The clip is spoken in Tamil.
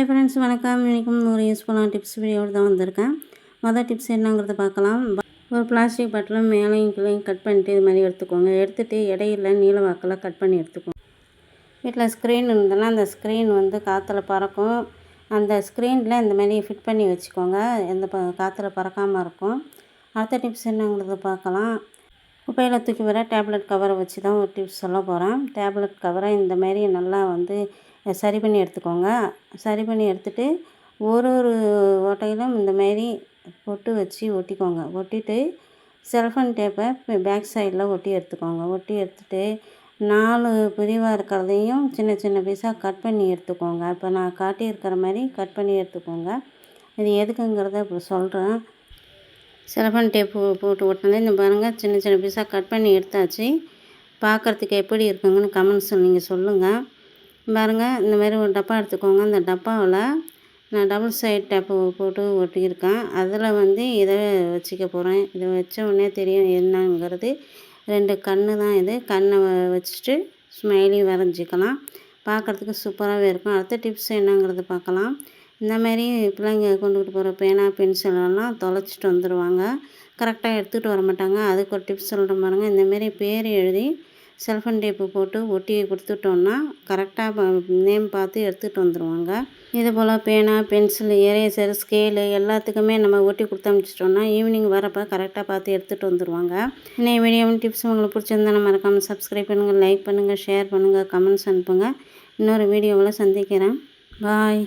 ஹை ஃப்ரெண்ட்ஸ் வணக்கம். இன்றைக்கும் ஒரு யூஸ்ஃபுல்லான டிப்ஸ் வீடியோடு தான் வந்திருக்கேன். மொதல் டிப்ஸ் என்னங்கிறத பார்க்கலாம். ஒரு பிளாஸ்டிக் பாட்டிலும் மேலேயும் கீழையும் கட் பண்ணிட்டு இது மாதிரி எடுத்துக்கோங்க. எடுத்துகிட்டு இடையில நீல வாக்கில் கட் பண்ணி எடுத்துக்கோங்க. வீட்டில் ஸ்க்ரீன் இருந்ததுன்னா அந்த ஸ்க்ரீன் வந்து காற்றுல பறக்கும். அந்த ஸ்க்ரீனில் இந்த மாதிரி ஃபிட் பண்ணி வச்சுக்கோங்க. எந்த ப காற்றுல பறக்காமல் இருக்கும். அடுத்த டிப்ஸ் என்னங்கிறத பார்க்கலாம். குப்பையில் தூக்கி வர டேப்லெட் கவரை வச்சு தான் ஒரு டிப்ஸ் சொல்ல போகிறேன் டேப்லெட் கவரை இந்த மாதிரி நல்லா வந்து சரி பண்ணி எடுத்துக்கோங்க. சரி பண்ணி எடுத்துகிட்டு ஒரு ஒரு ஓட்டையிலும் இந்தமாரி பொட்டு வச்சு ஒட்டிக்கோங்க. ஒட்டிட்டு செல்ஃபோன் டேப்பை பேக் சைடில் ஒட்டி எடுத்துக்கோங்க. ஒட்டி எடுத்துகிட்டு நாலு பிரிவாக இருக்கிறதையும் சின்ன சின்ன பீஸாக கட் பண்ணி எடுத்துக்கோங்க. இப்போ நான் காட்டியிருக்கிற மாதிரி கட் பண்ணி எடுத்துக்கோங்க. இது எதுக்குங்கிறத இப்போ சொல்கிறேன் செலஃபன் டேப்பு போட்டு ஒட்டினது இந்த பாருங்கள் சின்ன சின்ன பீஸாக கட் பண்ணி எடுத்தாச்சு. பார்க்குறதுக்கு எப்படி இருக்குங்கன்னு கமெண்ட்ஸ் நீங்கள் சொல்லுங்கள் பாருங்கள் இந்த மாதிரி ஒரு டப்பா எடுத்துக்கோங்க. அந்த டப்பாவில் நான் டபுள் சைட் டப்பு போட்டு ஒட்டியிருக்கேன். அதில் வந்து இதை வச்சுக்க போகிறேன் இதை வச்ச உடனே தெரியும் என்னங்கிறது. ரெண்டு கண்ணு தான் இது. கண்ணை வச்சுட்டு ஸ்மைலி வரைஞ்சிக்கலாம். பார்க்குறதுக்கு சூப்பராகவே இருக்கும். அடுத்த டிப்ஸ் என்னங்கிறது பார்க்கலாம். இந்த மாதிரி பிள்ளைங்க கொண்டுக்கிட்டு போகிற பேனா பென்சிலெல்லாம் தொலைச்சிட்டு வந்துடுவாங்க கரெக்டாக எடுத்துகிட்டு வர மாட்டாங்க. அதுக்கு ஒரு டிப்ஸ் சொல்கிற பாருங்கள் இந்தமாரி பேர் எழுதி செல்ஃபன் டேப்பு போட்டு ஒட்டி கொடுத்துட்டோன்னா கரெக்டாக நேம் பார்த்து எடுத்துகிட்டு வந்துடுவாங்க இது போல் பேனா பென்சில் எரேசர் ஸ்கேலு எல்லாத்துக்குமே நம்ம ஒட்டி கொடுத்து அனுப்பிச்சிட்டோம்னா ஈவினிங் வரப்போ கரெக்டாக பார்த்து எடுத்துகிட்டு வந்துடுவாங்க இன்னைய வீடியோ டிப்ஸ் உங்களுக்கு பிடிச்சிருந்தா நம்ம மறக்காமல் சப்ஸ்கிரைப் பண்ணுங்கள் லைக் பண்ணுங்கள் ஷேர் பண்ணுங்கள் கமெண்ட்ஸ் அனுப்புங்க. இன்னொரு வீடியோவில் சந்திக்கிறேன். பாய்